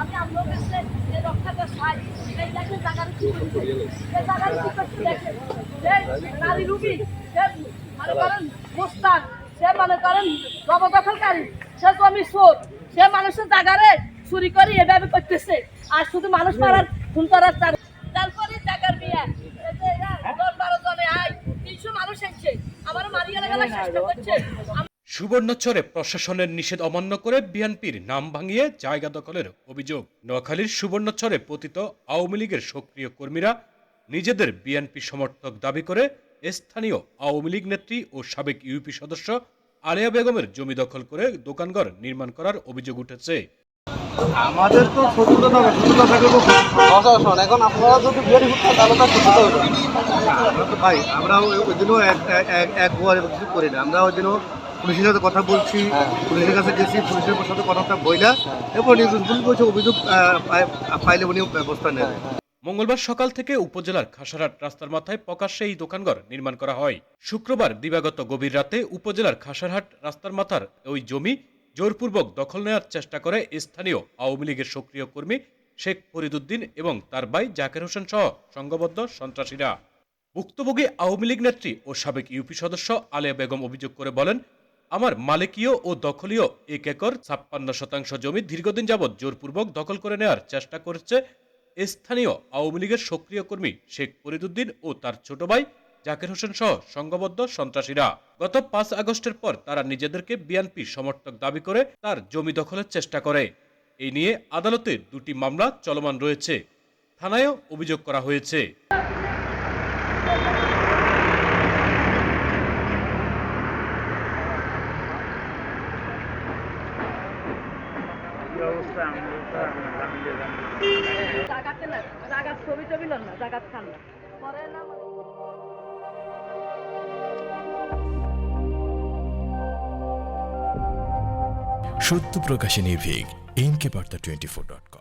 আমরাও সে মনে করেন সে মনে করেন জবদখলকারী সে জমি সোদ সে মানুষের জায়গারে চুরি করে এভাবে করতেছে আর শুধু মানুষ মারার খুন করার তার- তারপরে টাকার বিয়ে দশ বারো আয় তিনশো মানুষ এসছে আমার মারিয়ে গেলে চেষ্টা করছে সুবর্ণচরে প্রশাসনের নিষেধ অমান্য করে বিএনপির নাম ভাঙিয়ে জায়গা দখলের অভিযোগ নোয়াখালীর সুবর্ণচরে পতিত আওয়ামী লীগের সক্রিয় কর্মীরা নিজেদের বিএনপি সমর্থক দাবি করে স্থানীয় আওয়ামী লীগ নেত্রী ও সাবেক ইউপি সদস্য আলিয়া বেগমের জমি দখল করে দোকানঘর নির্মাণ করার অভিযোগ উঠেছে আমাদের তো হবে তো শোন এখন আপনারা যদি তাহলে আমরা ভাই আমরা ওই দিনও এক এক- এক কিছু করি না আমরা ওই দিনও পুলিশের সাথে কথা বলছি পুলিশের কাছে গেছি পুলিশের সাথে কথা বইলা এরপর নিউজ পুলিশ বলছে অভিযোগ পাইলে উনি ব্যবস্থা নেবে মঙ্গলবার সকাল থেকে উপজেলার খাসারহাট রাস্তার মাথায় প্রকাশ্যে এই দোকানঘর নির্মাণ করা হয়। শুক্রবার দিবাগত গভীর রাতে উপজেলার খাসারহাট রাস্তার মাথার ওই জমি জোরপূর্বক দখল নেওয়ার চেষ্টা করে স্থানীয় আওয়ামী লীগের সক্রিয় কর্মী শেখ ফরিদুদ্দিন এবং তার ভাই জাকের হোসেন সহ সংঘবদ্ধ সন্ত্রাসীরা। ভুক্তভোগী আওয়ামী লীগ নেত্রী ও সাবেক ইউপি সদস্য আলিয়া বেগম অভিযোগ করে বলেন আমার মালিকীয় ও দখলীয় এক একর ছাপ্পান্ন শতাংশ জমি দীর্ঘদিন যাবৎ জোরপূর্বক দখল করে নেওয়ার চেষ্টা করছে স্থানীয় আওয়ামী লীগের সক্রিয় কর্মী শেখ ফরিদুদ্দিন ও তার ছোট ভাই জাকির হোসেন সহ সংঘবদ্ধ সন্ত্রাসীরা। গত পাঁচ আগস্টের পর তারা নিজেদেরকে বিএনপি সমর্থক দাবি করে তার জমি দখলের চেষ্টা করে। এই নিয়ে আদালতে দুটি মামলা চলমান রয়েছে। থানায়ও অভিযোগ করা হয়েছে। জাগাতে ছবি না জাগাত খান সত্য প্রকাশে নির্ভীক এনকে বার্তা টোয়েন্টি ফোর ডট